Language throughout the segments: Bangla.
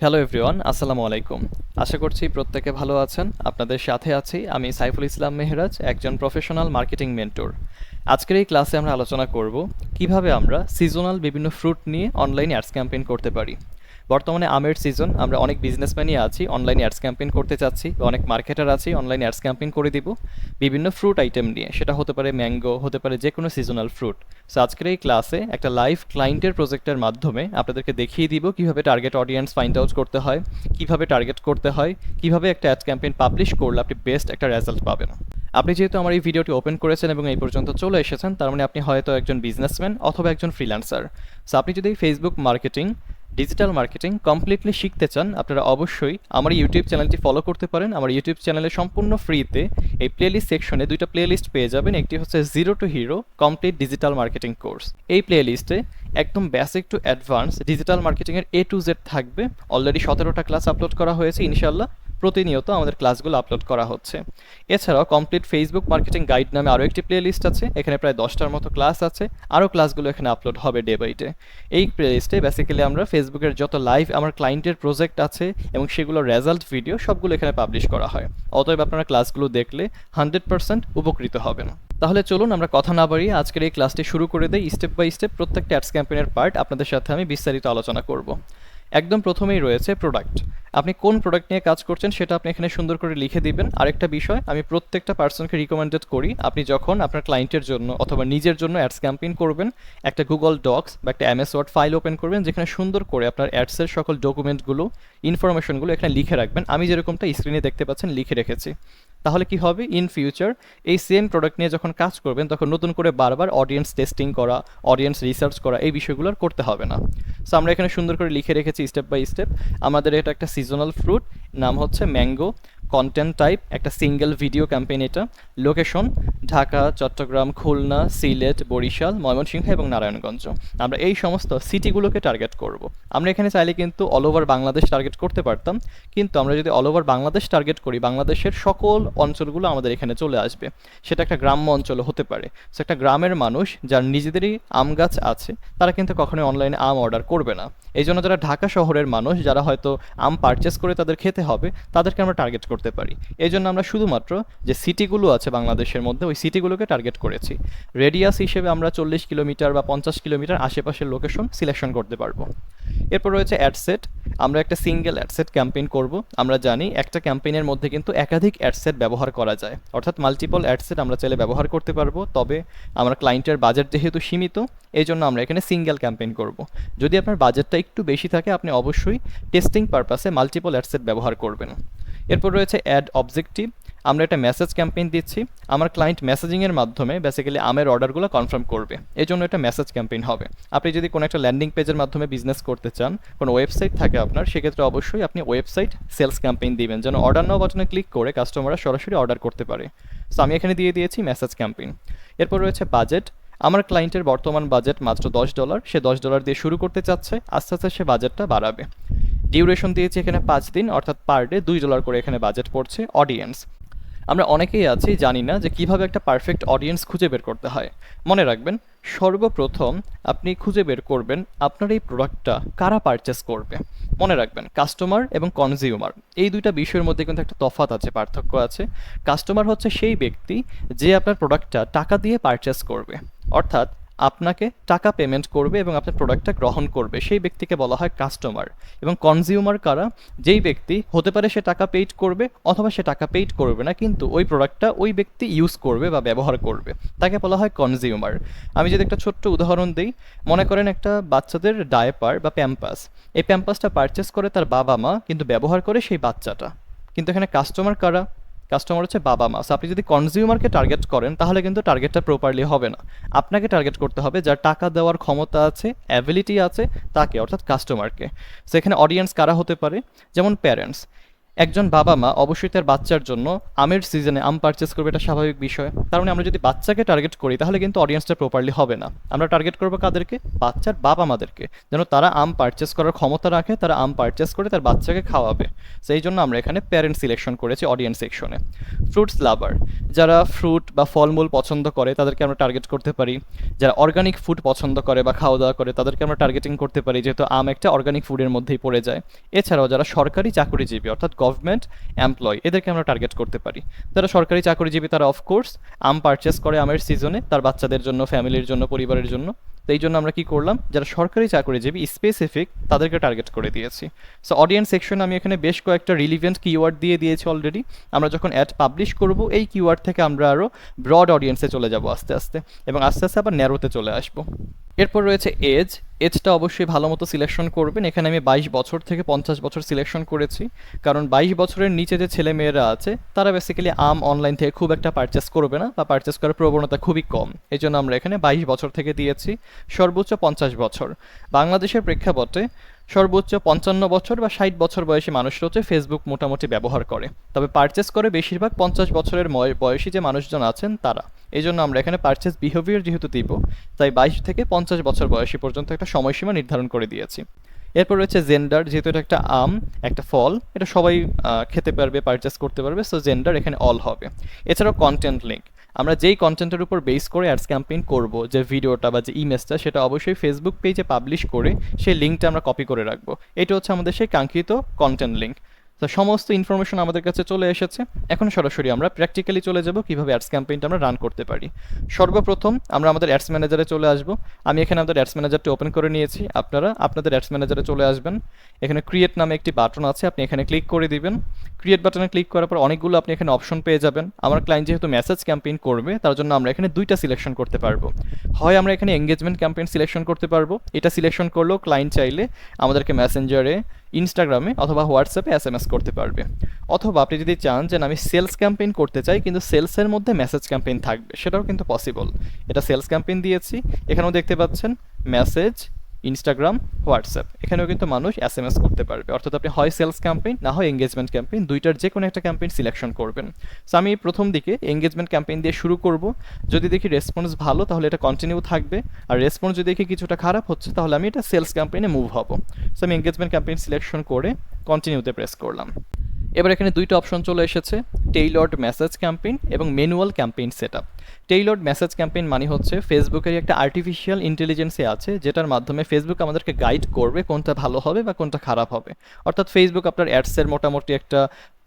হ্যালো এভরিওয়ান আসসালামু আলাইকুম আশা করছি প্রত্যেকে ভালো আছেন। আপনাদের সাথে আছি আমি সাইফুল ইসলাম মেহরাজ, একজন প্রফেশনাল মার্কেটিং মেন্টর আজকের এই ক্লাসে আমরা আলোচনা করব কীভাবে আমরা সিজনাল বিভিন্ন ফ্রুট নিয়ে অনলাইন অ্যাডস ক্যাম্পেইন করতে পারি। বর্তমানে আমের সিজন আমরা অনেক বিজনেসম্যানই আছি অনলাইন অ্যাডস ক্যাম্পেইন করতে চাচ্ছি বা অনেক মার্কেটার আছি অনলাইন অ্যাডস ক্যাম্পেইন করে দিব। বিভিন্ন ফ্রুট আইটেম নিয়ে, সেটা হতে পারে ম্যাঙ্গো হতে পারে যে কোনো সিজনাল ফ্রুট সো আজকের এই ক্লাসে একটা লাইভ ক্লায়েন্টের প্রজেক্টের মাধ্যমে আপনাদেরকে দেখিয়ে দিব কীভাবে টার্গেট অডিয়েন্স ফাইন্ড আউট করতে হয়, কীভাবে টার্গেট করতে হয়, কীভাবে একটা অ্যাড ক্যাম্পেইন পাবলিশ করলে আপনি বেস্ট একটা রেজাল্ট পাবেন। আপনি যেহেতু আমার এই ভিডিওটি ওপেন করেছেন এবং এই পর্যন্ত চলে এসেছেন, তার মানে আপনি হয়তো একজন বিজনেসম্যান অথবা একজন ফ্রিল্যান্সার সো আপনি যদি Facebook marketing digital marketing completely শিখতে চান, আপনারা অবশ্যই আমার ইউটিউব চ্যানেলটি ফলো করতে পারেন। আমার ইউটিউব চ্যানেলে সম্পূর্ণ ফ্রিতে এই প্লেলিস্ট সেকশনে দুইটা প্লেলিস্ট পেয়ে যাবেন। একটি হচ্ছে zero to hero complete digital marketing course এই প্লেলিস্টে একদম বেসিক টু অ্যাডভান্স ডিজিটাল মার্কেটিংয়ের এ টু জেড থাকবে। অলরেডি সতেরোটা ক্লাস আপলোড করা হয়েছে ইনশাল্লাহ প্রতিনিয়ত আমাদের ক্লাসগুলো আপলোড করা হচ্ছে। এছাড়াও কমপ্লিট ফেসবুক মার্কেটিং গাইড নামে আরও একটি প্লেলিস্ট আছে। এখানে প্রায় দশটার মতো ক্লাস আছে। আরও ক্লাসগুলো এখানে আপলোড হবে ডে বাই ডে এই প্লেলিস্টে বেসিক্যালি আমরা ফেসবুকের যত লাইভ আমার ক্লায়েন্টের প্রজেক্ট আছে এবং সেগুলোর রেজাল্ট ভিডিও সবগুলো এখানে পাবলিশ করা হয়। অতএব আপনারা ক্লাসগুলো দেখলে হান্ড্রেড পার্সেন্ট উপকৃত হবেন। তাহলে চলুন আমরা কথা না বাড়িয়ে আজকের এই ক্লাসটি শুরু করে দিই। স্টেপ বাই স্টেপ প্রত্যেকটা অ্যাডস ক্যাম্পেনের পার্ট আপনাদের সাথে আমি বিস্তারিত আলোচনা করব। একদম প্রথমেই রয়েছে প্রোডাক্ট আপনি কোন প্রোডাক্ট নিয়ে কাজ করছেন সেটা আপনি এখানে সুন্দর করে লিখে দিবেন। আরেকটা বিষয়, আমি প্রত্যেকটা পার্সনকে রিকমেন্ডেড করি, আপনি যখন আপনার ক্লায়েন্টের জন্য অথবা নিজের জন্য অ্যাডস ক্যাম্পেইন করবেন, একটা গুগল ডক্স বা একটা এমএস ওয়ার্ড ফাইল ওপেন করবেন, যেখানে সুন্দর করে আপনার অ্যাডসের সকল ডকুমেন্টগুলো ইনফরমেশনগুলো এখানে লিখে রাখবেন। আমি যেরকমটা স্ক্রিনে দেখতে পাচ্ছেন, লিখে রেখেছি। তাহলে কি হবে? ইন ফিউচার এই সেম প্রোডাক্ট নিয়ে যখন কাজ করবেন, তখন নতুন করে বারবার অডিয়েন্স টেস্টিং করা অডিয়েন্স রিসার্চ করা, এই বিষয়গুলো আর করতে হবে না। সো আমরা এখানে সুন্দর করে লিখে রেখেছি। স্টেপ বাই স্টেপ আমাদের এটা একটা সিজনাল ফ্রুট নাম হচ্ছে ম্যাঙ্গো কন্টেন্ট টাইপ একটা সিঙ্গেল ভিডিও ক্যাম্পেইন এটা। লোকেশন ঢাকা চট্টগ্রাম খুলনা সিলেট বরিশাল ময়মনসিংহ এবং নারায়ণগঞ্জ আমরা এই সমস্ত সিটিগুলোকে টার্গেট করব। আমরা এখানে চাইলে কিন্তু অল ওভার বাংলাদেশ টার্গেট করতে পারতাম, কিন্তু আমরা যদি অল ওভার বাংলাদেশ টার্গেট করি বাংলাদেশের সকল অঞ্চলগুলো আমাদের এখানে চলে আসবে। সেটা একটা গ্রাম্য অঞ্চল হতে পারে। সো একটা গ্রামের মানুষ যার নিজেদেরই আম গাছ আছে, তারা কিন্তু কখনোই অনলাইনে আম অর্ডার করবে না। এই জন্য যারা ঢাকা শহরের মানুষ, যারা হয়তো আম পারচেস করে তাদের খেতে হবে, তাদেরকে আমরা টার্গেট করতে পারি। এই জন্য আমরা শুধুমাত্র যে সিটিগুলো আছে বাংলাদেশের মধ্যে, ওই সিটিগুলোকে টার্গেট করেছি। রেডিয়াস হিসেবে আমরা চল্লিশ কিলোমিটার বা পঞ্চাশ কিলোমিটার আশেপাশের লোকেশন সিলেকশন করতে পারব। এরপর রয়েছে অ্যাডসেট আমরা একটা সিঙ্গেল অ্যাডসেট ক্যাম্পেইন করব। আমরা জানি একটা ক্যাম্পেইনের মধ্যে কিন্তু একাধিক অ্যাডসেট ব্যবহার করা যায়। অর্থাৎ মাল্টিপল অ্যাডসেট আমরা চাইলে ব্যবহার করতে পারব। তবে আমরা ক্লায়েন্টের বাজেট যেহেতু সীমিত এই জন্য আমরা এখানে সিঙ্গেল ক্যাম্পেইন করব। যদি আপনার বাজেটটা একটু বেশি থাকে, আপনি অবশ্যই টেস্টিং পারপাসে মাল্টিপল অ্যাডসেট ব্যবহার করবেন। এরপর রয়েছে অ্যাড অবজেক্টিভ আমরা একটা মেসেজ ক্যাম্পেইন দিচ্ছি। আমার ক্লায়েন্ট মেসেজিংয়ের মাধ্যমে বেসিক্যালি আমের অর্ডারগুলো কনফার্ম করবে। এই জন্য এটা মেসেজ ক্যাম্পেইন হবে। আপনি যদি কোনো একটা ল্যান্ডিং পেজের মাধ্যমে বিজনেস করতে চান, কোনো ওয়েবসাইট থাকে আপনার, সেক্ষেত্রে অবশ্যই আপনি ওয়েবসাইট সেলস ক্যাম্পেইন দিবেন। যেন অর্ডার নাও বাটনে ক্লিক করে কাস্টমাররা সরাসরি অর্ডার করতে পারে। সো আমি এখানে দিয়ে দিয়েছি মেসেজ ক্যাম্পেইন এরপর রয়েছে বাজেট আমার ক্লায়েন্টের বর্তমান বাজেট মাত্র দশ ডলার সে দশ ডলার দিয়ে শুরু করতে চাচ্ছে। আস্তে আস্তে সে বাজেটটা বাড়াবে। ডিউরেশন দিয়েছি এখানে পাঁচ দিন, অর্থাৎ পার ডে দুই ডলার করে এখানে বাজেট পড়ছে অডিয়েন্স আমরা অনেকেই আছি, জানি না যে কীভাবে একটা পারফেক্ট অডিয়েন্স খুঁজে বের করতে হয়। মনে রাখবেন, সর্বপ্রথম আপনি খুঁজে বের করবেন আপনার এই প্রোডাক্টটা কারা পারচেস করবে। মনে রাখবেন কাস্টমার এবং কনজিউমার এই দুইটা বিষয়ের মধ্যে কিন্তু একটা তফাত আছে, পার্থক্য আছে। কাস্টমার হচ্ছে সেই ব্যক্তি যে আপনার প্রোডাক্টটা টাকা দিয়ে পারচেস করবে। অর্থাৎ আপনাকে টাকা পেমেন্ট করবে এবং আপনার প্রোডাক্টটা গ্রহণ করবে। সেই ব্যক্তিকে বলা হয় কাস্টমার এবং কনজিউমার কারা? যেই ব্যক্তি হতে পারে সে টাকা পেইড করবে অথবা সে টাকা পেইড করবে না, কিন্তু ওই প্রোডাক্টটা ওই ব্যক্তি ইউজ করবে বা ব্যবহার করবে। তাকে বলা হয় কনজিউমার আমি যদি একটা ছোট্ট উদাহরণ দিই, মনে করেন একটা বাচ্চাদের ডায়পার বা প্যাম্পাস এই প্যাম্পাসটা পারচেস করে তার বাবা মা কিন্তু ব্যবহার করে সেই বাচ্চাটা। কিন্তু এখানে কাস্টমার কারা? কাস্টমার হচ্ছে বাবা মা। আপনি যদি কনজিউমারকে টার্গেট করেন, তাহলে কিন্তু টার্গেটটা প্রপারলি হবে না। আপনাকে টার্গেট করতে হবে যার টাকা দেওয়ার ক্ষমতা আছে অ্যাবিলিটি আছে, তাকে, অর্থাৎ কাস্টমারকে সেখানে অডিয়েন্স কারা হতে পারে? যেমন প্যারেন্টস একজন বাবা মা অবশ্যই তার বাচ্চার জন্য আমের সিজনে আম পারচেস করবে এটা স্বাভাবিক বিষয়। তার মানে আমরা যদি বাচ্চাকে টার্গেট করি, তাহলে কিন্তু অডিয়েন্সটা প্রপারলি হবে না। আমরা টার্গেট করব কাদেরকে? বাচ্চার বাবা মাদেরকে। যেন তারা আম পারচেস করার ক্ষমতা রাখে, তারা আম পারচেস করে তার বাচ্চাকে খাওয়াবে। সেই জন্য আমরা এখানে প্যারেন্ট সিলেকশন করেছি অডিয়েন্স সেকশনে ফ্রুটস লাভার যারা ফ্রুট বা ফলমূল পছন্দ করে, তাদেরকে আমরা টার্গেট করতে পারি। যারা অর্গানিক ফুড পছন্দ করে বা খাওয়া দাওয়া করে, তাদেরকে আমরা টার্গেটিং করতে পারি, যেহেতু আম একটা অর্গানিক ফুডের মধ্যেই পড়ে যায়। এছাড়াও যারা সরকারি চাকরিজীবী, অর্থাৎ গভর্নমেন্ট এমপ্লয় এদেরকে আমরা টার্গেট করতে পারি। যারা সরকারি চাকরিজীবী, তারা অফকোর্স আম পারচেস করে আমের সিজনে তার বাচ্চাদের জন্য ফ্যামিলির জন্য, পরিবারের জন্য। তো এই জন্য আমরা কি করলাম, যারা সরকারি চাকরিজীবী স্পেসিফিক তাদেরকে টার্গেট করে দিয়েছি। সো অডিয়েন্স সেকশন আমি এখানে বেশ কয়েকটা রিলিভেন্ট কিওয়ার্ড দিয়ে দিয়েছি অলরেডি আমরা যখন অ্যাড পাবলিশ করব, এই কিওয়ার্ড থেকে আমরা আরও ব্রড অডিয়েন্সে চলে যাব আস্তে আস্তে। এবং আস্তে আস্তে আবার ন্যারোতে চলে আসব। এরপর রয়েছে এজ। এজটা অবশ্যই ভালো মতো সিলেকশন করবেন। এখানে আমি বাইশ বছর থেকে পঞ্চাশ বছর সিলেকশন করেছি। কারণ বাইশ বছরের নিচে যে ছেলে মেয়েরা আছে, তারা বেসিক্যালি আম অনলাইন থেকে খুব একটা পারচেস করবে না বা পারচেস করার প্রবণতা খুবই কম। এই জন্য আমরা এখানে বাইশ বছর থেকে দিয়েছি। সর্বোচ্চ পঞ্চাশ বছর। বাংলাদেশের প্রেক্ষাপটে সর্বোচ্চ পঞ্চান্ন বছর বা ষাট বছর বয়সী মানুষরা হচ্ছে ফেসবুক মোটামুটি ব্যবহার করে। তবে পারচেস করে বেশিরভাগ পঞ্চাশ বছরের বয়সী যে মানুষজন আছেন, তারা। এই জন্য আমরা এখানে পারচেস বিহেভিয়ার যেহেতু দিব, তাই বাইশ থেকে পঞ্চাশ বছর বয়সী পর্যন্ত একটা সময়সীমা নির্ধারণ করে দিয়েছি। এরপর রয়েছে জেন্ডার যেহেতু এটা একটা আম, একটা ফল, এটা সবাই খেতে পারবে পারচেস করতে পারবে সো জেন্ডার এখানে অল হবে। এছাড়াও কন্টেন্ট লিঙ্ক আমরা যেই কন্টেন্টের উপর বেস করে অ্যাডস ক্যাম্পেইন করব, যে ভিডিওটা বা যে ইমেজটা সেটা অবশ্যই ফেসবুক পেজে পাবলিশ করে সেই লিঙ্কটা আমরা কপি করে রাখব। এটা হচ্ছে আমাদের সেই কাঙ্ক্ষিত কন্টেন্ট লিঙ্ক তো সমস্ত ইনফরমেশন আমাদের কাছে চলে এসেছে। এখন সরাসরি আমরা প্র্যাকটিক্যালি চলে যাব কীভাবে অ্যাডস ক্যাম্পেইনটা আমরা রান করতে পারি। সর্বপ্রথম আমরা আমাদের অ্যাডস ম্যানেজারে চলে আসব। আমি এখানে আমাদের অ্যাডস ম্যানেজারটি ওপেন করে নিয়েছি। আপনারা, আপনাদের অ্যাডস ম্যানেজারে চলে আসবেন। এখানে ক্রিয়েট নামে একটি বাটন আছে, আপনি এখানে ক্লিক করে দিবেন। ক্রিয়েট বাটনে ক্লিক করার পর অনেকগুলো আপনি এখানে অপশন পেয়ে যাবেন। আমার ক্লায়েন্ট যেহেতু মেসেজ ক্যাম্পেইন করবে, তার জন্য আমরা এখানে দুইটা সিলেকশন করতে পারব। হয় আমরা এখানে এঙ্গেজমেন্ট ক্যাম্পেইন সিলেকশন করতে পারব। এটা সিলেকশন করলেও ক্লায়েন্ট চাইলে আমাদেরকে মেসেঞ্জারে ইনস্টাগ্রামে অথবা হোয়াটসঅ্যাপে এস এম এস করতে পারবে। অথবা আপনি যদি চান যে আমি সেলস ক্যাম্পেইন করতে চাই, কিন্তু সেলসের মধ্যে মেসেজ ক্যাম্পেইন থাকবে। সেটাও কিন্তু পসিবল এটা সেলস ক্যাম্পেইন দিয়েছি। এখানেও দেখতে পাচ্ছেন মেসেজ ইনস্টাগ্রাম হোয়াটসঅ্যাপ এখানেও কিন্তু মানুষ এস এম এস করতে পারবে। অর্থাৎ আপনি হয় সেলস ক্যাম্পেইন না হয় এঙ্গেজমেন্ট ক্যাম্পেইন দুইটার যে কোনো একটা ক্যাম্পেইন সিলেকশন করবেন। সো আমি প্রথম দিকে এঙ্গেজমেন্ট ক্যাম্পেইন দিয়ে শুরু করব। যদি দেখি রেসপন্স ভালো, তাহলে এটা কন্টিনিউ থাকবে। আর রেসপন্স যদি দেখি কিছুটা খারাপ হচ্ছে, তাহলে আমি এটা সেলস ক্যাম্পেইনে মুভ হব। সো আমি এঙ্গেজমেন্ট ক্যাম্পেইন সিলেকশন করে কন্টিনিউতে প্রেস করলাম। এবার এখানে দুইটা অপশন চলে এসেছে টেইলর্ড মেসেজ ক্যাম্পেইন এবং manual campaign set up tailored message campaign মানে হচ্ছে ফেসবুকের একটা আর্টিফিশিয়াল ইন্টেলিজেন্সে আছে, যেটার মাধ্যমে ফেসবুক আমাদেরকে গাইড করবে কোনটা ভালো হবে বা কোনটা খারাপ হবে। অর্থাৎ ফেসবুক আপনার অ্যাডসের মোটামুটি একটা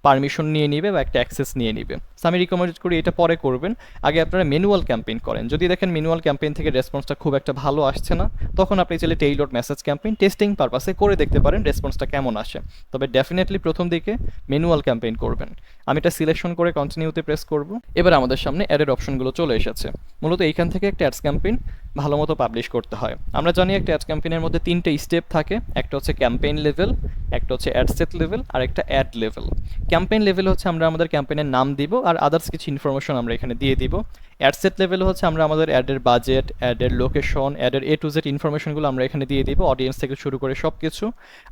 পারমিশন নিয়ে নিবে বা একটা অ্যাক্সেস নিয়ে নিবে। সো আমি রিকমেন্ড করি এটা পরে করবেন। আগে আপনারা ম্যানুয়াল ক্যাম্পেইন করেন। যদি দেখেন ম্যানুয়াল ক্যাম্পেইন থেকে রেসপন্সটা খুব একটা ভালো আসছে না, তখন আপনি চাইলে টেইলড মেসেজ ক্যাম্পেইন টেস্টিং পারপাসে করে দেখতে পারেন রেসপন্সটা কেমন আসে। তবে ডেফিনেটলি প্রথম দিকে ম্যানুয়াল ক্যাম্পেইন করবেন। আমি এটা সিলেকশন করে কন্টিনিউতে প্রেস করব। এবার আমাদের সামনে অ্যাডের অপশনগুলো চলে এসেছে। মূলত এইখান থেকে একটা অ্যাডস ক্যাম্পেইন ভালো মতো পাবলিশ করতে হয়। আমরা জানি একটা অ্যাডস ক্যাম্পেইনের মধ্যে তিনটে স্টেপ থাকে। একটা হচ্ছে ক্যাম্পেইন লেভেল একটা হচ্ছে অ্যাডসেট লেভেল আর একটা অ্যাড লেভেল ক্যাম্পেইন লেভেল হচ্ছে আমরা আমাদের ক্যাম্পেইনের নাম দিব, আর আদার্স কিছু ইনফরমেশন আমরা এখানে দিয়ে দিব। অ্যাড সেট লেভেল হচ্ছে আমরা আমাদের অ্যাডের বাজেট অ্যাডের লোকেশন অ্যাডের এ টু জেড ইনফরমেশনগুলো আমরা এখানে দিয়ে দিব অডিয়েন্স থেকে শুরু করে সব কিছু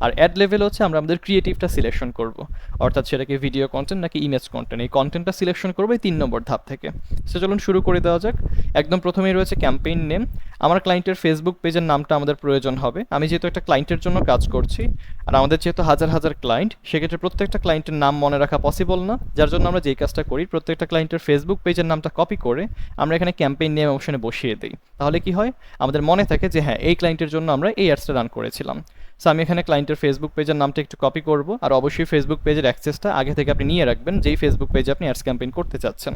আর অ্যাড লেভেল হচ্ছে আমরা আমাদের ক্রিয়েটিভটা সিলেকশন করব। অর্থাৎ সেটাকে ভিডিও কন্টেন্ট নাকি ইমেজ কন্টেন্ট এই কন্টেন্টটা সিলেকশন করব এই তিন নম্বর ধাপ থেকে। সে চলুন শুরু করে দেওয়া যাক। একদম প্রথমেই রয়েছে ক্যাম্পেইন নেম আমার ক্লায়েন্টের ফেসবুক পেজের নামটা আমাদের প্রয়োজন হবে। আমি যেহেতু একটা ক্লায়েন্টের জন্য কাজ করছি, আর আমাদের যেহেতু হাজার হাজার ক্লায়েন্ট সেক্ষেত্রে প্রত্যেকটা ক্লায়েন্টের নাম মনে রাখা পসিবল না। যার জন্য আমরা যেই কাজটা করি, প্রত্যেকটা ক্লায়েন্টের ফেসবুক পেজের নামটা কপি করে আমরা এখানে ক্যাম্পেইন নেম অপশনে বসিয়ে দিই। তাহলে কি হয়? আমাদের মনে থাকে যে হ্যাঁ এই ক্লায়েন্টের জন্য আমরা এই অ্যাডসটা রান করেছিলাম। সো আমি এখানে ক্লায়েন্টের ফেসবুক পেজের নামটা একটু কপি করব। আর অবশ্যই ফেসবুক পেজের অ্যাক্সেসটা আগে থেকে আপনি নিয়ে রাখবেন, যেই ফেসবুক পেজে আপনি অ্যাডস ক্যাম্পেইন করতে চাচ্ছেন।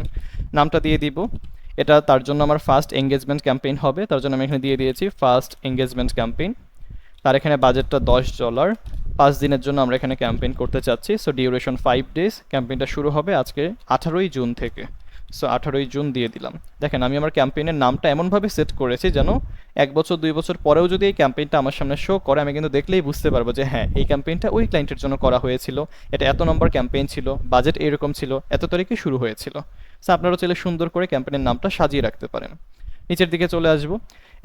নামটা দিয়ে দিব। এটা তার জন্য আমার ফার্স্ট এঙ্গেজমেন্ট ক্যাম্পেইন হবে। তার জন্য আমি এখানে দিয়ে দিয়েছি ফার্স্ট এঙ্গেজমেন্ট ক্যাম্পেইন তার এখানে বাজেটটা দশ ডলার পাঁচ দিনের জন্য আমরা এখানে ক্যাম্পেইন করতে চাচ্ছি। সো ডিউরেশন ফাইভ ডেজ ক্যাম্পেইনটা শুরু হবে আজকে আঠারোই জুন থেকে। সো আঠারোই জুন দিয়ে দিলাম। দেখেন, আমি আমার ক্যাম্পেইনের নামটা এমনভাবে সেট করেছি যেন এক বছর, দুই বছর পরেও যদি এই ক্যাম্পেইনটা আমার সামনে শো করে, আমি কিন্তু দেখলেই বুঝতে পারব যে হ্যাঁ এই ক্যাম্পেইনটা ওই ক্লায়েন্টের জন্য করা হয়েছিল। এটা এত নম্বর ক্যাম্পেইন ছিল বাজেট এরকম ছিল, এত তারিখে শুরু হয়েছিল। সো আপনারাও চাইলে সুন্দর করে ক্যাম্পেইনের নামটা সাজিয়ে রাখতে পারেন। নিচের দিকে চলে আসব।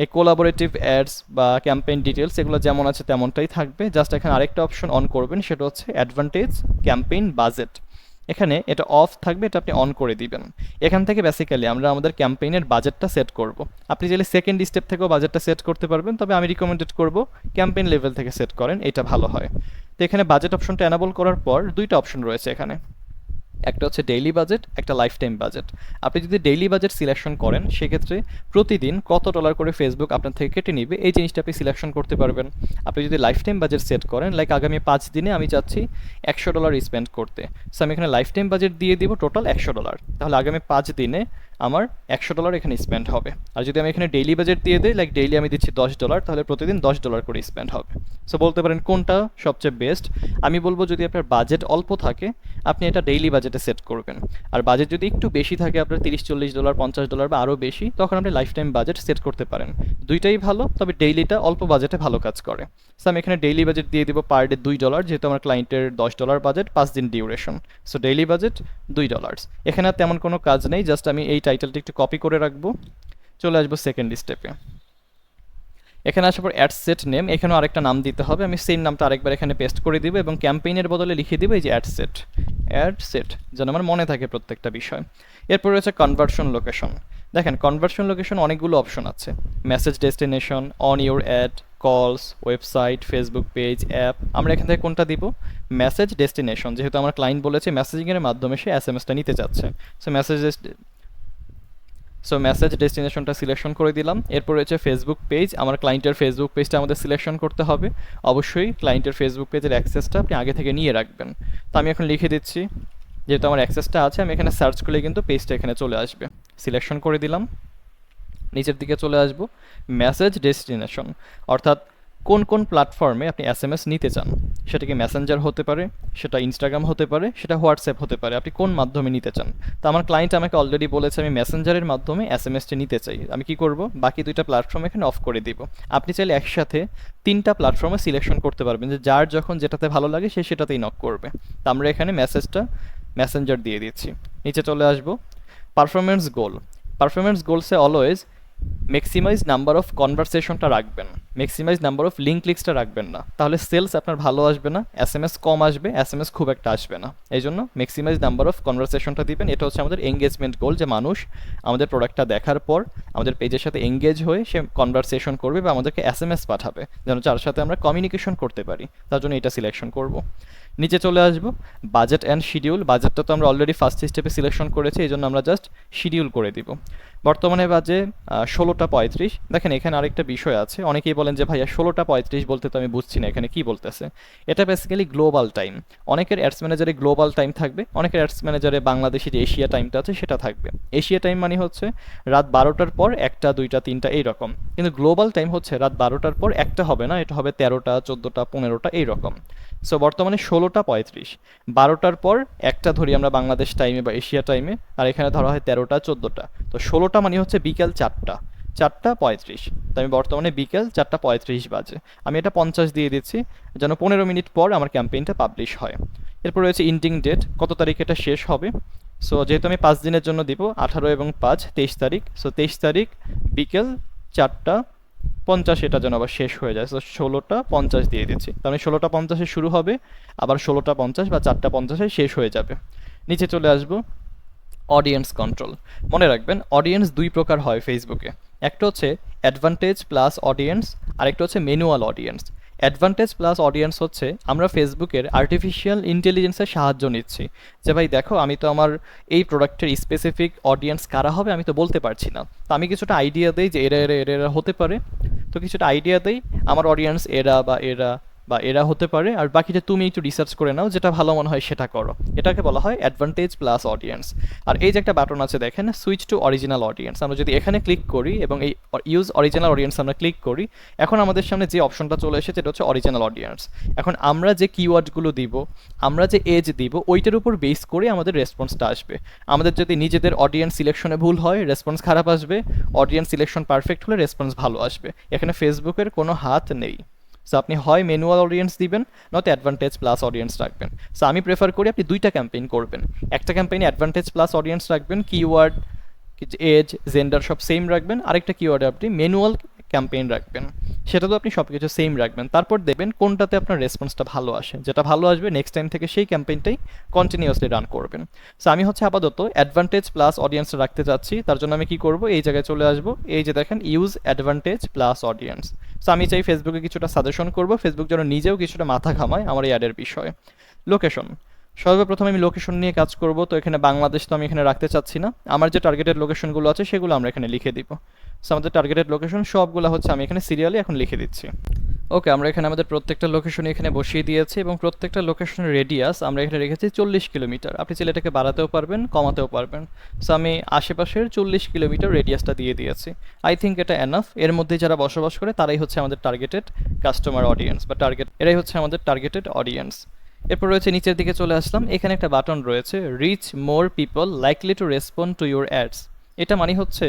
এই কোলাবোরেটিভ অ্যাডস বা ক্যাম্পেইন ডিটেলস এগুলো যেমন আছে তেমনটাই থাকবে। জাস্ট এখানে আরেকটা অপশন অন করবেন, সেটা হচ্ছে অ্যাডভান্টেজ ক্যাম্পেইন বাজেট এখানে এটা অফ থাকবে, এটা আপনি অন করে দিবেন। এখান থেকে বেসিক্যালি আমরা আমাদের ক্যাম্পেইনের বাজেটটা সেট করব। আপনি চাইলে সেকেন্ড স্টেপ থেকেও বাজেটটা সেট করতে পারবেন, তবে আমি রিকমেন্ডেড করব ক্যাম্পেইন লেভেল থেকে সেট করেন, এটা ভালো হয়। তো এখানে বাজেট অপশনটা অ্যানাবল করার পর দুইটা অপশন রয়েছে এখানে। একটা হচ্ছে ডেইলি বাজেট একটা লাইফ টাইম বাজেট আপনি যদি ডেইলি বাজেট সিলেকশন করেন, সেক্ষেত্রে প্রতিদিন কত ডলার করে ফেসবুক আপনার থেকে কেটে নিবে, এই জিনিসটা আপনি সিলেকশন করতে পারবেন। আপনি যদি লাইফ টাইম বাজেট সেট করেন লাইক আগামী পাঁচ দিনে আমি চাচ্ছি একশো ডলার স্পেন্ড করতে। সো আমি এখানে লাইফ টাইম বাজেট দিয়ে দিব টোটাল একশো ডলার তাহলে আগামী পাঁচ দিনে আমার একশো ডলার এখানে স্পেন্ড হবে। আর যদি আমি এখানে ডেইলি বাজেট দিয়ে দিই লাইক ডেইলি আমি দিচ্ছি দশ ডলার তাহলে প্রতিদিন দশ ডলার করে স্পেন্ড হবে। সো বলতে পারেন কোনটা সবচেয়ে বেস্ট আমি বলব যদি আপনার বাজেট অল্প থাকে, আপনি এটা ডেইলি বাজেটে সেট করবেন। আর বাজেট যদি একটু বেশি থাকে, আপনার তিরিশ, চল্লিশ ডলার পঞ্চাশ ডলার বা আরও বেশি, তখন আপনি লাইফ টাইম বাজেট সেট করতে পারেন। দুইটাই ভালো, তবে ডেইলিটা অল্প বাজেটে ভালো কাজ করে। সো আমি এখানে ডেইলি বাজেট দিয়ে দিব পার ডে দুই ডলার যেহেতু আমার ক্লায়েন্টের দশ ডলার বাজেট পাঁচ দিন ডিউরেশন সো ডেইলি বাজেট দুই ডলার্স এখানে তেমন কোনো কাজ নেই জাস্ট আমি এই টাইটেলটা একটু কপি করে রাখব। চলে আসব সেকেন্ড স্টেপে এখানে আসার পর অ্যাড সেট নেম এখানেও আরেকটা নাম দিতে হবে। আমি সেম নামটা আরেকবার এখানে পেস্ট করে দিব এবং ক্যাম্পেইনের বদলে লিখে দিব এই যে অ্যাড সেট অ্যাড সেট যেন আমার মনে থাকে প্রত্যেকটা বিষয়। এরপর রয়েছে কনভার্সন লোকেশন দেখেন কনভার্সন লোকেশন অনেকগুলো অপশন আছে। Message destination on your ad calls website Facebook page app আমরা এখান থেকে কোনটা দিব? মেসেজ ডেস্টিনেশন যেহেতু আমার ক্লায়েন্ট বলেছে মেসেজিংয়ের মাধ্যমে সে এস এম এসটা নিতে চাচ্ছে। সো মেসেজ সো মেসেজ ডেস্টিনেশনটা সিলেকশন করে দিলাম। এরপর রয়েছে ফেসবুক পেজ আমার ক্লায়েন্টের ফেসবুক পেজটা আমাদের সিলেকশন করতে হবে। অবশ্যই ক্লায়েন্টের ফেসবুক পেজের অ্যাক্সেসটা আপনি আগে থেকে নিয়ে রাখবেন। তো আমি এখন লিখে দিচ্ছি, যেহেতু আমার অ্যাক্সেসটা আছে, আমি এখানে সার্চ করলে কিন্তু পেজটা এখানে চলে আসবে। সিলেকশন করে দিলাম। নিচের দিকে চলে আসব। মেসেজ ডেস্টিনেশন অর্থাৎ কোন কোন প্ল্যাটফর্মে আপনি এস এম এস নিতে চান? সেটা কি মেসেঞ্জার হতে পারে, সেটা ইনস্টাগ্রাম হতে পারে, সেটা হোয়াটসঅ্যাপ হতে পারে। আপনি কোন মাধ্যমে নিতে চান? তো আমার ক্লায়েন্ট আমাকে অলরেডি বলেছে, আমি মেসেঞ্জারের মাধ্যমে এস এম এসটি নিতে চাই। আমি কি করব? বাকি দুইটা প্ল্যাটফর্ম এখানে অফ করে দিব। আপনি চাইলে একসাথে তিনটা প্ল্যাটফর্মে সিলেকশন করতে পারবেন। যে যার যখন যেটাতে ভালো লাগে, সে সেটাতেই নক করবে। তো আমরা এখানে মেসেজটা মেসেঞ্জার দিয়ে দিচ্ছি। নিচে চলে আসব। পারফরমেন্স গোল পারফরমেন্স গোলসে অলওয়েজ ম্যাক্সিমাইজ নাম্বার অফ কনভারসেশনটা রাখবেন। ম্যাক্সিমাইজ নাম্বার অফ লিঙ্ক ক্লিক্সটা রাখবেন না। তাহলে সেলস আপনার ভালো আসবে না এস এম এস কম আসবে এস এম এস খুব একটা আসবে না। এই জন্য ম্যাক্সিমাইজ নাম্বার অফ কনভারসেশনটা দিবেন। এটা হচ্ছে আমাদের এঙ্গেজমেন্ট গোল যে মানুষ আমাদের প্রোডাক্টটা দেখার পর আমাদের পেজের সাথে এঙ্গেজ হয়ে সে কনভারসেশন করবে বা আমাদেরকে এস এম এস পাঠাবে, যেন যার সাথে আমরা কমিউনিকেশন করতে পারি। তার জন্য এটা সিলেকশন করব। নিচে চলে আসব। বাজেট অ্যান্ড শিডিউল বাজেটটা তো আমরা অলরেডি ফার্স্ট স্টেপে সিলেকশন করেছি এই জন্য আমরা জাস্ট শিডিউল করে দিব। বর্তমানে বাজে ষোলোটা পঁয়ত্রিশ। দেখেন, এখানে আরেকটা বিষয় আছে। অনেকেই বলেন যে, ভাইয়া, ষোলোটা পঁয়ত্রিশ বলতে তো আমি বুঝছি না, এখানে কি বলতেছে? এটা বেসিক্যালি গ্লোবাল টাইম অনেকের অ্যাডস ম্যানেজারে গ্লোবাল টাইম থাকবে, অনেকের অ্যাডস ম্যানেজারে বাংলাদেশি যে এশিয়া টাইমটা আছে, সেটা থাকবে। এশিয়া টাইম মানে হচ্ছে রাত বারোটার পর একটা, দুইটা, তিনটা, এইরকম। কিন্তু গ্লোবাল টাইম হচ্ছে রাত বারোটার পর একটা হবে না, এটা হবে তেরোটা, চোদ্দোটা, পনেরোটা, এইরকম। সো বর্তমানে ষোলোটা পঁয়ত্রিশ। বারোটার পর একটা ধরি আমরা বাংলাদেশ টাইমে বা এশিয়া টাইমে আর এখানে ধরা হয় তেরোটা, চোদ্দোটা। তো ষোলোটা মানে হচ্ছে বিকেল চারটা। চারটা পঁয়ত্রিশ। তো আমি বর্তমানে বিকেল চারটা পঁয়ত্রিশ বাজে। আমি এটা পঞ্চাশ দিয়ে দিচ্ছি, যেন পনেরো মিনিট পর আমার ক্যাম্পেইনটা পাবলিশ হয়। এরপর রয়েছে ইন্ডিং ডেট, কত তারিখ এটা শেষ হবে। সো যেহেতু আমি পাঁচ দিনের জন্য দিব, আঠারো এবং পাঁচ, তেইশ তারিখ। সো তেইশ তারিখ বিকেল চারটা পঞ্চাশ এটা যেন আবার শেষ হয়ে যায়। তো ষোলোটা পঞ্চাশ দিয়ে দিচ্ছি। তার মানে ষোলোটা পঞ্চাশে শুরু হবে, আবার ষোলোটা পঞ্চাশ বা চারটা পঞ্চাশে শেষ হয়ে যাবে। নিচে চলে আসব। অডিয়েন্স কন্ট্রোল মনে রাখবেন অডিয়েন্স দুই প্রকার হয় ফেসবুকে একটা হচ্ছে অ্যাডভান্টেজ প্লাস অডিয়েন্স আরেকটা হচ্ছে manual audience advantage plus audience হচ্ছে, আমরা ফেসবুকের আর্টিফিশিয়াল ইন্টেলিজেন্সের সাহায্য নিচ্ছি। যে ভাই দেখো, আমি তো আমার এই প্রোডাক্টের স্পেসিফিক অডিয়েন্স কারা হবে, আমি তো বলতে পারছি না। তো আমি কিছুটা আইডিয়া দিই যে এরা এরা এরা হতে পারে। তো কিছুটা আইডিয়া দেই, আমার অডিয়েন্স এরা বা এরা বা এরা হতে পারে, আর বাকিটা তুমি একটু রিসার্চ করে নাও, যেটা ভালো মনে হয় সেটা করো। এটাকে বলা হয় অ্যাডভান্টেজ প্লাস অডিয়েন্স আর এই যে একটা বাটন আছে, দেখেন সুইচ টু অরিজিনাল অডিয়েন্স আমরা যদি এখানে ক্লিক করি এবং এই ইউজ অরিজিনাল অডিয়েন্স আমরা ক্লিক করি, এখন আমাদের সামনে যে অপশনটা চলে এসেছে এটা হচ্ছে অরিজিনাল অডিয়েন্স এখন আমরা যে কিওয়ার্ডগুলো দিব, আমরা যে এজ দিব, ওইটার উপর বেস করে আমাদের রেসপন্সটা আসবে। আমাদের যদি নিজেদের অডিয়েন্স সিলেকশনে ভুল হয় রেসপন্স খারাপ আসবে অডিয়েন্স সিলেকশন পারফেক্ট হলে রেসপন্স ভালো আসবে। এখানে ফেসবুকের কোনো হাত নেই। সো আপনি হয় ম্যানুয়াল অডিয়েন্স দিবেন নয়তো অ্যাডভান্টেজ প্লাস অডিয়েন্স রাখবেন। সো আমি প্রেফার করি আপনি দুইটা ক্যাম্পেইন করবেন। একটা ক্যাম্পেইনে অ্যাডভান্টেজ প্লাস অডিয়েন্স রাখবেন কিওয়ার্ড এজ জেন্ডার সব সেম রাখবেন। আরেকটা কিওয়ার্ডে আপনি ম্যানুয়াল ক্যাম্পেইন রাখবেন। সেটা তো আপনি সব কিছু সেম রাখবেন। তারপর দেখবেন কোনটাতে আপনার রেসপন্সটা ভালো আসে। যেটা ভালো আসবে নেক্সট টাইম থেকে সেই ক্যাম্পেইনটাই কন্টিনিউয়াসলি রান করবেন। সো আমি হচ্ছে আপাতত অ্যাডভান্টেজ প্লাস অডিয়েন্স রাখতে চাচ্ছি। তার জন্য আমি কি করব? এই জায়গায় চলে আসব। এই যে দেখেন use advantage plus audience so আমি চাই ফেসবুকে কিছুটা সাজেশন করব। ফেসবুক যেন নিজেও কিছুটা মাথা ঘামায় আমার এই অ্যাডের বিষয়ে। লোকেশন সর্বপ্রথম আমি লোকেশন নিয়ে কাজ করব, তো এখানে বাংলাদেশ তো আমি এখানে রাখতে চাচ্ছি না। আমার যে টার্গেটেড লোকেশনগুলো আছে, সেগুলো আমরা এখানে লিখে দিব। সো আমাদের টার্গেটেড লোকেশন সবগুলো হচ্ছে আমি এখানে সিরিয়ালি এখন লিখে দিচ্ছি। ওকে আমরা এখানে আমাদের প্রত্যেকটা লোকেশন এখানে বসিয়ে দিয়েছি এবং প্রত্যেকটা লোকেশনের রেডিয়াস আমরা এখানে রেখেছি চল্লিশ কিলোমিটার। আপনি চাইলে এটাকে বাড়াতেও পারবেন, কমাতেও পারবেন। সো আমি আশেপাশের চল্লিশ কিলোমিটার রেডিয়াসটা দিয়ে দিয়েছি। আই থিঙ্ক এটা এনাফ এর মধ্যে যারা বসবাস করে, তারাই হচ্ছে আমাদের টার্গেটেড কাস্টমার অডিয়েন্স বা টার্গেট এরাই হচ্ছে আমাদের টার্গেটেড অডিয়েন্স এরপর রয়েছে নিচের দিকে চলে আসলাম। এখানে একটা বাটন রয়েছে reach more people likely to respond to your ads এটা মানে হচ্ছে,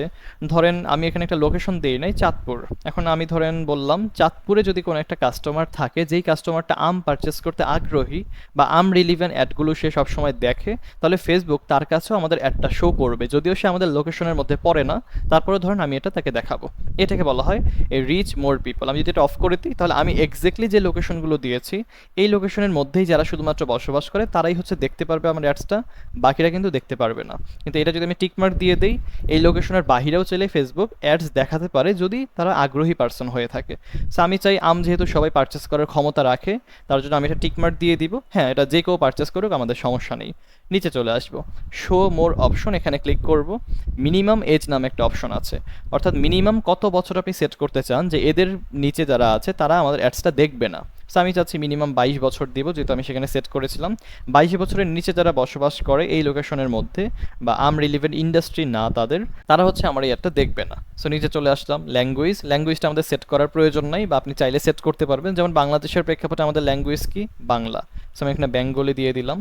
ধরেন আমি এখানে একটা লোকেশন দিই নাই, চাঁদপুর। এখন আমি ধরেন বললাম, চাঁদপুরে যদি কোনো একটা কাস্টমার থাকে, যেই কাস্টমারটা আম পারচেস করতে আগ্রহী বা আম রিলিভেন্ট অ্যাডগুলো সে সবসময় দেখে, তাহলে ফেসবুক তার কাছেও আমাদের অ্যাডটা শো করবে। যদিও সে আমাদের লোকেশনের মধ্যে পড়ে না তারপরে ধরেন আমি এটা তাকে দেখাবো। এটাকে বলা হয় এই রিচ মোর পিপল আমি যদি এটা অফ করে দিই, তাহলে আমি এক্স্যাক্টলি যে লোকেশনগুলো দিয়েছি, এই লোকেশনের মধ্যেই যারা শুধুমাত্র বসবাস করে, তারাই হচ্ছে দেখতে পারবে আমার অ্যাডসটা বাকিরা কিন্তু দেখতে পারবে না। কিন্তু এটা যদি আমি টিকমার্ক দিয়ে দিই এই লোকেশনের বাহিরেও চাইলে ফেসবুক অ্যাডস দেখাতে পারে যদি তারা আগ্রহী পার্সন হয়ে থাকে। সো আমি চাই আম যেহেতু সবাই পারচেস করার ক্ষমতা রাখে, তার জন্য আমি এটা টিকমার্ক দিয়ে দিব। হ্যাঁ এটা যে কেউ পারচেস করুক, আমাদের সমস্যা নেই। নিচে চলে আসব। শো মোর অপশন এখানে ক্লিক করব। মিনিমাম এজ নামে একটা অপশন আছে। অর্থাৎ মিনিমাম কত বছর আপনি সেট করতে চান যে এদের নিচে যারা আছে, তারা আমাদের অ্যাডসটা দেখবে না। সো আমি চাচ্ছি মিনিমাম বাইশ বছর দিব, যেহেতু আমি সেখানে সেট করেছিলাম। বাইশ বছরের নিচে যারা বসবাস করে এই লোকেশনের মধ্যে বা আম রিলিভেন্ট ইন্ডাস্ট্রি না তাদের, তারা হচ্ছে আমার এই অ্যাডটা দেখবে না। সো নিচে চলে আসলাম ল্যাঙ্গুয়েজ ল্যাঙ্গুয়েজটা আমাদের সেট করার প্রয়োজন নাই বা আপনি চাইলে সেট করতে পারবেন। যেমন বাংলাদেশের প্রেক্ষাপটে আমাদের ল্যাঙ্গুয়েজ কি? বাংলা। সো আমি এখানে বেঙ্গলি দিয়ে দিলাম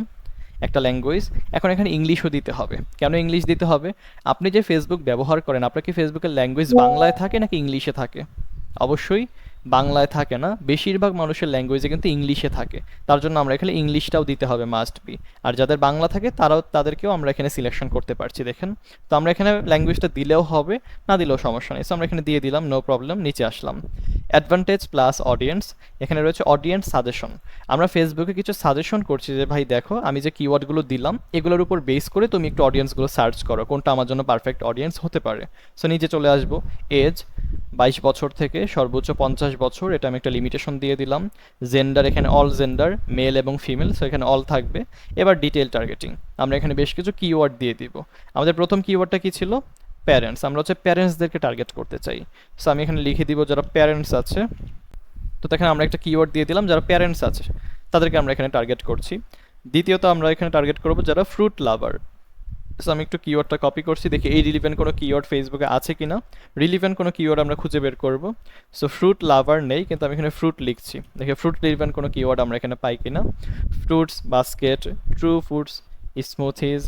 একটা ল্যাঙ্গুয়েজ এখন এখানে ইংলিশও দিতে হবে। কেন ইংলিশ দিতে হবে? আপনি যে ফেসবুক ব্যবহার করেন, আপনার কি ফেসবুকের ল্যাঙ্গুয়েজ বাংলায় থাকে নাকি ইংলিশে থাকে? অবশ্যই বাংলায় থাকে না, বেশিরভাগ মানুষের ল্যাঙ্গুয়েজে কিন্তু ইংলিশে থাকে। তার জন্য আমরা এখানে ইংলিশটাও দিতে হবে মাস্ট বি আর যাদের বাংলা থাকে, তারাও, তাদেরকেও আমরা এখানে সিলেকশন করতে পারছি, দেখেন। তো আমরা এখানে ল্যাঙ্গুয়েজটা দিলেও হবে, না দিলেও সমস্যা নেই। সো আমরা এখানে দিয়ে দিলাম নো প্রবলেম নিচে আসলাম। অ্যাডভান্টেজ প্লাস অডিয়েন্স এখানে রয়েছে অডিয়েন্স সাজেশন আমরা ফেসবুকে কিছু সাজেশন করছি যে, ভাই, দেখো, আমি যে কিওয়ার্ডগুলো দিলাম, এগুলোর উপর বেস করে তুমি একটু অডিয়েন্সগুলো সার্চ করো। কোনটা আমার জন্য পারফেক্ট অডিয়েন্স হতে পারে? সো নিচে চলে আসব এজ বাইশ বছর থেকে সর্বোচ্চ পঞ্চাশ বছর, এটা আমি একটা লিমিটেশন দিয়ে দিলাম। জেন্ডার এখানে অল জেন্ডার মেল এবং ফিমেল সো এখানে অল থাকবে। এবার ডিটেল টার্গেটিং আমরা এখানে বেশ কিছু কিওয়ার্ড দিয়ে দিব। আমাদের প্রথম কিওয়ার্ডটা কি ছিল? প্যারেন্টস আমরা হচ্ছে প্যারেন্টসদেরকে টার্গেট করতে চাই। সো আমি এখানে লিখে দিব যারা প্যারেন্টস আছে। তো দেখেন আমরা একটা কিওয়ার্ড দিয়ে দিলাম, যারা প্যারেন্টস আছে, তাদেরকে আমরা এখানে টার্গেট করছি। দ্বিতীয়ত আমরা এখানে টার্গেট করব যারা ফ্রুট লাভার সো আমি একটু কিওয়ার্ডটা কপি করছি, দেখি এই রিলিভেন্ট কোনো কিওয়ার্ড ফেসবুকে আছে কি না রিলিভেন্ট কোনো কিওয়ার্ড আমরা খুঁজে বের করব। সো ফ্রুট লাভার নেই, কিন্তু আমি এখানে ফ্রুট লিখছি। দেখি ফ্রুট রিলিভেন্ট কোনো কিওয়ার্ড আমরা এখানে পাই কি না fruits basket true foods smoothies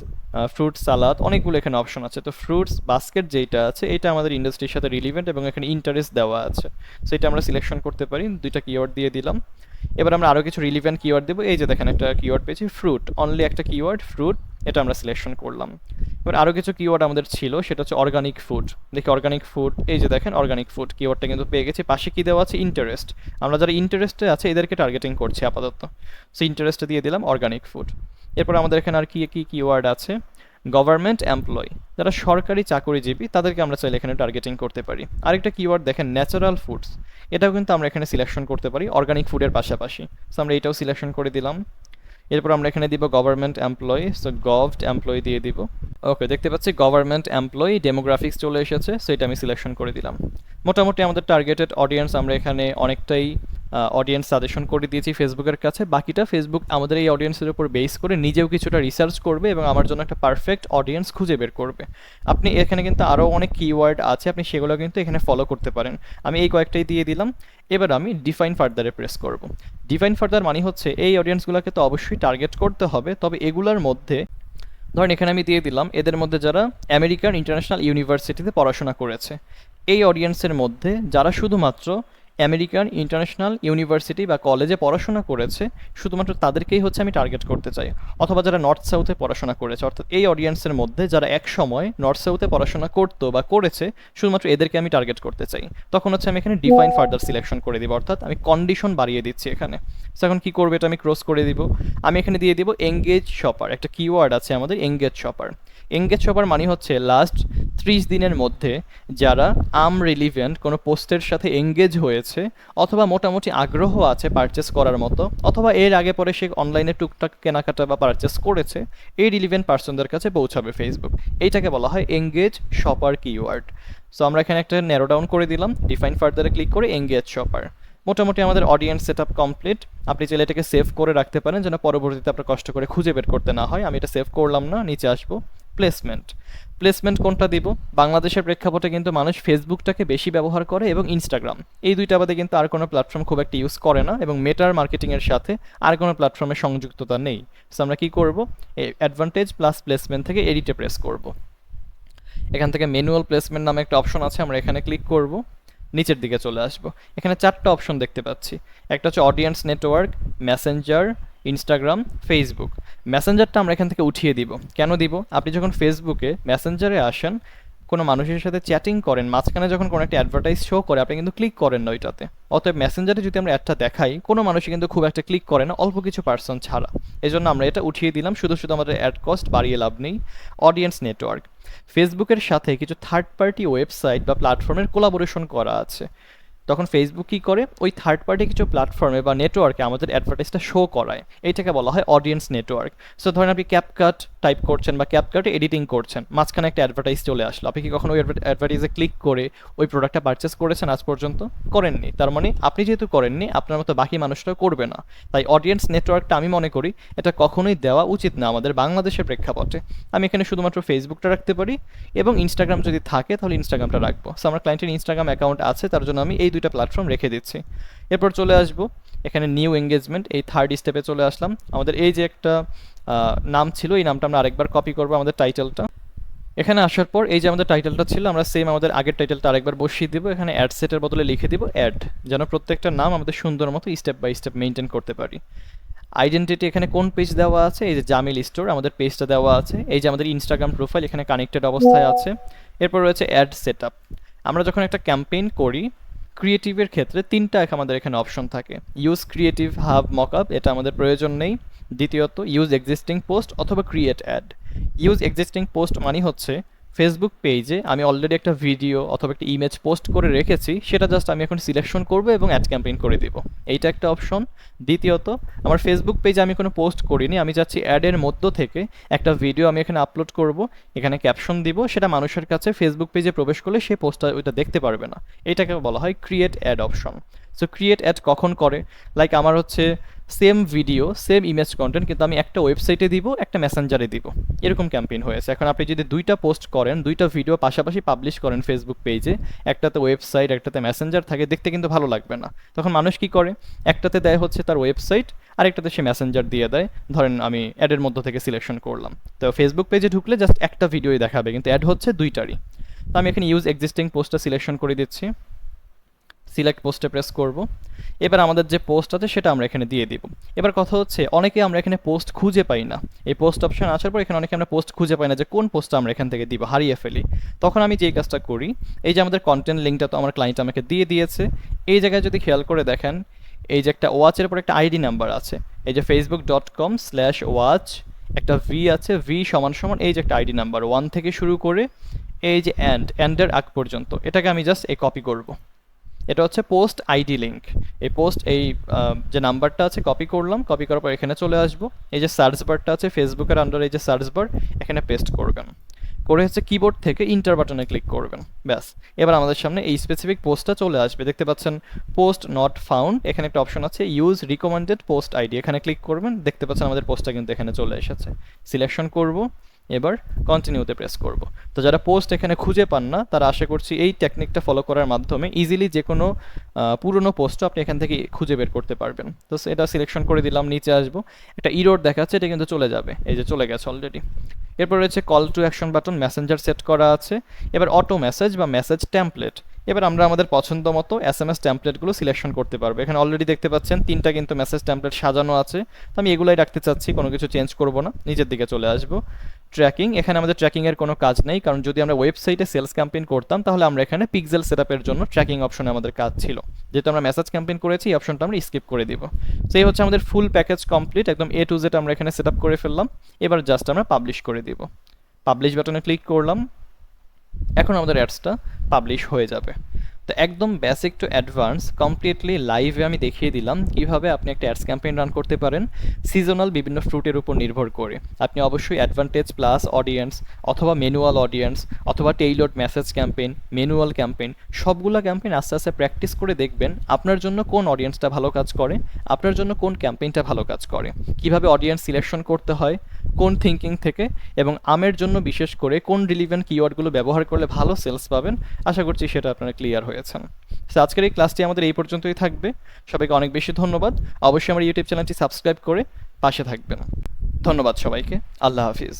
fruit salad অনেকগুলো এখানে অপশন আছে। তো ফ্রুটস বাস্কেট যেটা আছে, এটা আমাদের ইন্ডাস্ট্রির সাথে রিলিভেন্ট এবং এখানে ইন্টারেস্ট দেওয়া আছে। সো এটা আমরা সিলেকশন করতে পারি। দুইটা কিওয়ার্ড দিয়ে দিলাম। এবার আমরা আরও কিছু রিলিভেন্ট কিওয়ার্ড দেবো। এই যে দেখেন একটা কিওয়ার্ড পেয়েছি ফ্রুট অনলি একটা কিওয়ার্ড ফ্রুট এটা আমরা সিলেকশন করলাম। এবার আরও কিছু কিওয়ার্ড আমাদের ছিল, সেটা হচ্ছে অর্গানিক ফুড দেখি অর্গানিক ফুড এই যে দেখেন অর্গানিক ফুড কিওয়ার্ডটা কিন্তু পেয়ে গেছি। পাশে কী দেওয়া আছে? ইন্টারেস্ট আমরা যারা ইন্টারেস্টে আছে, এদেরকে টার্গেটিং করছি আপাতত। সো ইন্টারেস্টে দিয়ে দিলাম অর্গানিক ফুড এরপর আমাদের এখানে আর কি কি কিওয়ার্ড আছে? গভর্নমেন্ট এমপ্লয় যারা সরকারি চাকরিজীবী, তাদেরকে আমরা চাইলে এখানে টার্গেটিং করতে পারি। আরেকটা কিওয়ার্ড দেখেন ন্যাচারাল ফুডস এটাও কিন্তু আমরা এখানে সিলেকশন করতে পারি অর্গানিক ফুডের পাশাপাশি। সো আমরা এটাও সিলেকশন করে দিলাম। এরপর আমরা এখানে দিব government employee so govt employee দিয়ে দিব। ওকে দেখতে পাচ্ছি গভর্নমেন্ট এমপ্লয়ি ডেমোগ্রাফিক্স চলে এসেছে সো এটা আমি সিলেকশন করে দিলাম। মোটামুটি আমাদের টার্গেটেড অডিয়েন্স আমরা এখানে অনেকটাই অডিয়েন্স সাজেশন করে দিয়েছি ফেসবুকের কাছে। বাকিটা ফেসবুক আমাদের এই অডিয়েন্সের উপর বেস করে নিজেও কিছুটা রিসার্চ করবে এবং আমার জন্য একটা পারফেক্ট অডিয়েন্স খুঁজে বের করবে। আপনি এখানে কিন্তু আরও অনেক কিওয়ার্ড আছে, আপনি সেগুলো কিন্তু এখানে ফলো করতে পারেন। আমি এই কয়েকটাই দিয়ে দিলাম। এবার আমি ডিফাইন ফার্দারে প্রেস করব। ডিফাইন ফার্দার মানে হচ্ছে, এই অডিয়েন্সগুলোকে তো অবশ্যই টার্গেট করতে হবে, তবে এগুলোর মধ্যে, ধরেন এখানে আমি দিয়ে দিলাম, এদের মধ্যে যারা আমেরিকান ইন্টারন্যাশনাল ইউনিভার্সিটিতে পড়াশোনা করেছে, এই অডিয়েন্সের মধ্যে যারা শুধুমাত্র আমেরিকান ইন্টারন্যাশনাল ইউনিভার্সিটি বা কলেজে পড়াশোনা করেছে শুধুমাত্র তাদেরকেই হচ্ছে আমি টার্গেট করতে চাই। অথবা যারা নর্থ সাউথে পড়াশোনা করেছে অর্থাৎ এই অডিয়েন্সের মধ্যে যারা এক সময় নর্থ সাউথে পড়াশোনা করতো বা করেছে শুধুমাত্র এদেরকে আমি টার্গেট করতে চাই। তখন হচ্ছে আমি এখানে ডিফাইন ফার্দার সিলেকশন করে দিব অর্থাৎ আমি কন্ডিশন বাড়িয়ে দিচ্ছি এখানে। এখন কি করবে এটা আমি ক্রস করে দিব। আমি এখানে দিয়ে দিব এঙ্গেজ শপার একটা কিওয়ার্ড আছে আমাদের এঙ্গেজ শপার এঙ্গেজ শপার মানে হচ্ছে লাস্ট ত্রিশ দিনের মধ্যে যারা আম রিলিভেন্ট কোনো পোস্টের সাথে এঙ্গেজ হয়েছে অথবা মোটামুটি আগ্রহ আছে পারচেস করার মতো, অথবা এর আগে পরে সে অনলাইনে টুকটাক কেনাকাটা বা পারচেস করেছে, এই রিলিভেন্ট পার্সনদের কাছে পৌঁছাবে ফেসবুক এইটাকে বলা হয় এঙ্গেজ শপার কিওয়ার্ড সো আমরা এখানে একটা ন্যারো ডাউন করে দিলাম ডিফাইন ফার্দারে ক্লিক করে এঙ্গেজ শপার মোটামুটি আমাদের অডিয়েন্স সেট আপ কমপ্লিট আপনি চাইলে এটাকে সেভ করে রাখতে পারেন যেন পরবর্তীতে আপনার কষ্ট করে খুঁজে বের করতে না হয়। আমি এটা সেভ করলাম না, নিচে আসব। প্লেসমেন্ট প্লেসমেন্ট কোনটা দিব? বাংলাদেশের প্রেক্ষাপটে কিন্তু মানুষ ফেসবুকটাকে বেশি ব্যবহার করে এবং ইনস্টাগ্রাম এই দুইটা বাদে কিন্তু আর কোনো প্ল্যাটফর্ম খুব একটা ইউজ করে না এবং মেটার মার্কেটিংয়ের সাথে আর কোনো প্ল্যাটফর্মের সংযুক্ততা নেই। সো আমরা কী করব? এই অ্যাডভান্টেজ প্লাস প্লেসমেন্ট থেকে এডিটে প্রেস করব। এখান থেকে ম্যানুয়াল প্লেসমেন্ট নামে একটা অপশন আছে, আমরা এখানে ক্লিক করব। নিচের দিকে চলে আসব। এখানে চারটা অপশন দেখতে পাচ্ছি। একটা হচ্ছে audience network messenger Instagram Facebook মেসেঞ্জারটা আমরা এখান থেকে উঠিয়ে দিব। কেন দিব? আপনি যখন ফেসবুকে মেসেঞ্জারে আসেন, কোনো মানুষের সাথে চ্যাটিং করেন, মাঝখানে যখন কোনো একটা অ্যাডভার্টাইজ শো করে, আপনি কিন্তু ক্লিক করেন না ওইটাতে। অতএব মেসেঞ্জারে যদি আমরা অ্যাডটা দেখাই, কোনো মানুষই কিন্তু খুব একটা ক্লিক করে না, অল্প কিছু পার্সন ছাড়া। এই জন্য আমরা এটা উঠিয়ে দিলাম, শুধু শুধু আমাদের অ্যাড কস্ট বাড়িয়ে লাভ নেই অডিয়েন্স নেটওয়ার্ক ফেসবুকের সাথে কিছু থার্ড পার্টি ওয়েবসাইট বা প্ল্যাটফর্মের কোলাবোরেশন করা আছে। তখন ফেসবুক কী করে? ওই থার্ড পার্টি কিছু প্ল্যাটফর্মে বা নেটওয়ার্কে আমাদের অ্যাডভার্টাইজটা শো করায়। এইটাকে বলা হয় অডিয়েন্স নেটওয়ার্ক সো ধরেন আপনি ক্যাপকাট টাইপ করছেন বা ক্যাপকাটে এডিটিং করছেন, মাঝখানে একটা অ্যাডভার্টাইজ চলে আসলো। আপনি কি কখনো ওই অ্যাডভার্টাইজে ক্লিক করে ওই প্রোডাক্টটা পারচেস করেছেন আজ পর্যন্ত? করেননি। তার মানে আপনি যেহেতু করেননি, আপনার মতো বাকি মানুষটাও করবে না। তাই অডিয়েন্স নেটওয়ার্কটা আমি মনে করি এটা কখনোই দেওয়া উচিত না আমাদের বাংলাদেশের প্রেক্ষাপটে। আমি এখানে শুধুমাত্র ফেসবুকটা রাখতে পারি এবং ইনস্টাগ্রাম যদি থাকে তাহলে ইনস্টাগ্রামটা রাখব। সো আমার ক্লায়েন্টের ইনস্টাগ্রাম অ্যাকাউন্ট আছে, তার জন্য আমি এই দুইটা প্ল্যাটফর্ম রেখে দিচ্ছি। এরপর চলে আসব এখানে নিউ এঙ্গেজমেন্ট এই থার্ড স্টেপে চলে আসলাম। আমাদের এই যে একটা নাম ছিল এই নামটা আমরা আরেকবার কপি করব আমাদের টাইটেলটা এখানে আসার পর এই যে আমাদের টাইটেলটা ছিল আমরা সেম আমাদের আগের টাইটেলটা আরেকবার বসিয়ে দিব। এখানে অ্যাড সেটের বদলে লিখে দিব অ্যাড যেন প্রত্যেকটা নাম আমাদের সুন্দর মতো স্টেপ বাই স্টেপ মেনটেন করতে পারি। আইডেন্টিটি এখানে কোন পেজ দেওয়া আছে? এই যে জামিল স্টোর আমাদের পেজটা দেওয়া আছে। এই যে আমাদের ইনস্টাগ্রাম প্রোফাইল এখানে কানেক্টেড অবস্থায় আছে। এরপর রয়েছে অ্যাড সেট আমরা যখন একটা ক্যাম্পেইন করি ক্রিয়েটিভের ক্ষেত্রে তিনটা আমাদের এখানে অপশন থাকে। ইউজ ক্রিয়েটিভ হাব মকআপ এটা আমাদের প্রয়োজন নেই। দ্বিতীয়ত ইউজ এক্সিস্টিং পোস্ট অথবা create ad use existing post মানে হচ্ছে ফেসবুক পেজে আমি অলরেডি একটা ভিডিও অথবা একটা ইমেজ পোস্ট করে রেখেছি, সেটা জাস্ট আমি এখন সিলেকশন করব এবং অ্যাড ক্যাম্পেইন করে দিব। এইটা একটা অপশন দ্বিতীয়ত, আমার ফেসবুক পেজে আমি কোনো পোস্ট করিনি, আমি যাচ্ছি অ্যাডের মধ্য থেকে একটা ভিডিও আমি এখানে আপলোড করব, এখানে ক্যাপশন দিব, সেটা মানুষের কাছে ফেসবুক পেজে প্রবেশ করলে সে পোস্টটা ওইটা দেখতে পারবে না। এটাকে বলা হয় create ad option so create ad কখন করে? লাইক আমার হচ্ছে same video same image content কিন্তু আমি একটা ওয়েবসাইটে দিব, একটা মেসেঞ্জারে দিব। এরকম ক্যাম্পেইন হয়েছে। এখন আপনি যদি দুইটা পোস্ট করেন, দুইটা ভিডিও পাশাপাশি পাবলিশ করেন ফেসবুক পেজে একটাতে ওয়েবসাইট একটাতে মেসেঞ্জার থাকে, দেখতে কিন্তু ভালো লাগবে না। তখন মানুষ কি করে? একটাতে দেয় হচ্ছে তার ওয়েবসাইট আরেকটাতে সে মেসেঞ্জার দিয়ে দেয়। ধরেন আমি অ্যাডের মধ্য থেকে সিলেকশন করলাম। তো ফেসবুক পেজে ঢুকলে জাস্ট একটা ভিডিওই দেখাবে, কিন্তু অ্যাড হচ্ছে দুইটারই। তো আমি এখানে ইউজ এক্সিস্টিং পোস্টটা সিলেকশন করে দিচ্ছি। সিলেক্ট পোস্টে প্রেস করব। এবার আমাদের যে পোস্ট আছে সেটা আমরা এখানে দিয়ে দিব। এবার কথা হচ্ছে, অনেকে আমরা এখানে পোস্ট খুঁজে পাই না। এই পোস্ট অপশন আসার পর এখানে অনেকে আমরা পোস্ট খুঁজে পাই না যে কোন পোস্টটা আমরা এখান থেকে দিব, হারিয়ে ফেলি। তখন আমি যেই কাজটা করি, এই যে আমাদের কন্টেন্ট লিঙ্কটা তো আমার ক্লায়েন্ট আমাকে দিয়ে দিয়েছে, এই জায়গায় যদি খেয়াল করে দেখেন, এই যে একটা ওয়াচের পর একটা আইডি নাম্বার আছে। এই যে Facebook dot com slash watch একটা ভি আছে ভি সমান সমান এই যে একটা আইডি নাম্বার ওয়ান থেকে শুরু করে, এই যে অ্যান্ড অ্যান্ডের আগ পর্যন্ত। এটাকে আমি জাস্ট এ কপি করব। এটা হচ্ছে পোস্ট আইডি লিঙ্ক এই পোস্ট এই যে নাম্বারটা আছে কপি করলাম কপি করার পর এখানে চলে আসব। এই যে সার্চ বারটা আছে ফেসবুকের আন্ডার এই যে সার্চ বার এখানে পেস্ট করবেন। করে হচ্ছে কিবোর্ড থেকে ইন্টার বাটনে ক্লিক করবেন। ব্যাস। এবার আমাদের সামনে এই স্পেসিফিক পোস্টটা চলে আসবে। দেখতে পাচ্ছেন পোস্ট নট ফাউন্ড এখানে একটা অপশন আছে ইউজ রিকমেন্ডেড পোস্ট আইডি এখানে ক্লিক করবেন, দেখতে পাচ্ছেন আমাদের পোস্টটা কিন্তু এখানে চলে এসেছে। সিলেকশন করব। এবার কন্টিনিউতে প্রেস করব। তো যারা পোস্ট এখানে খুঁজে পান না, তারা আশা করছি এই টেকনিকটা ফলো করার মাধ্যমে ইজিলি যে কোনো পুরনো পোস্টও আপনি এখান থেকে খুঁজে বের করতে পারবেন। তো এটা সিলেকশন করে দিলাম, নিচে আসব। একটা ইরোড দেখাচ্ছে, এটা কিন্তু চলে যাবে। এই যে চলে গেছে অলরেডি এরপর রয়েছে call to action button Messenger set করা আছে। এবার অটো মেসেজ বা মেসেজ ট্যাম্পলেট এবার আমরা আমাদের পছন্দ মতো এস এম এস ট্যাম্পলেটগুলো সিলেকশন করতে পারব। এখানে অলরেডি দেখতে পাচ্ছেন, তিনটা কিন্তু মেসেজ ট্যাম্পলেট সাজানো আছে। তো আমি এগুলাই রাখতে চাচ্ছি, কোনো কিছু চেঞ্জ করব না। নিচের দিকে চলে আসব। ট্র্যাকিং এখানে আমাদের ট্র্যাকিংয়ের কোনো কাজ নেই, কারণ যদি আমরা ওয়েবসাইটে সেলস ক্যাম্পেইন করতাম, তাহলে আমরা এখানে পিক্সেল সেটআপের জন্য ট্র্যাকিং অপশনে আমাদের কাজ ছিল। যেহেতু আমরা মেসেজ ক্যাম্পেইন করেছি, এই অপশনটা আমরা স্কিপ করে দিব। তো এই হচ্ছে আমাদের ফুল প্যাকেজ কমপ্লিট একদম এ টু জেড আমরা এখানে সেট করে ফেললাম। এবার জাস্ট আমরা পাবলিশ করে দিব। পাবলিশ বাটনে ক্লিক করলাম। এখন আমাদের অ্যাডসটা পাবলিশ হয়ে যাবে। তো একদম বেসিক টু অ্যাডভান্স কমপ্লিটলি লাইভে আমি দেখিয়ে দিলাম কীভাবে আপনি একটা অ্যাডস ক্যাম্পেইন রান করতে পারেন সিজনাল বিভিন্ন ফ্রুটের উপর নির্ভর করে। আপনি অবশ্যই অ্যাডভান্টেজ প্লাস অডিয়েন্স অথবা ম্যানুয়াল অডিয়েন্স অথবা tailored message campaign manual campaign সবগুলো ক্যাম্পেইন আস্তে আস্তে প্র্যাকটিস করে দেখবেন আপনার জন্য কোন অডিয়েন্সটা ভালো কাজ করে, আপনার জন্য কোন ক্যাম্পেইনটা ভালো কাজ করে। কীভাবে অডিয়েন্স সিলেকশন করতে হয়, কোন থিঙ্কিং থেকে এবং আমের জন্য বিশেষ করে কোন রিলিভেন্ট কিওয়ার্ডগুলো ব্যবহার করলে ভালো সেলস পাবেন, আশা করছি সেটা আপনারা ক্লিয়ার হয়েছেন সো আজকের এই ক্লাসটি আমাদের এই পর্যন্তই থাকবে। সবাইকে অনেক বেশি ধন্যবাদ। অবশ্যই আমার ইউটিউব চ্যানেলটি সাবস্ক্রাইব করে পাশে থাকবেন। ধন্যবাদ সবাইকে। আল্লাহ হাফিজ।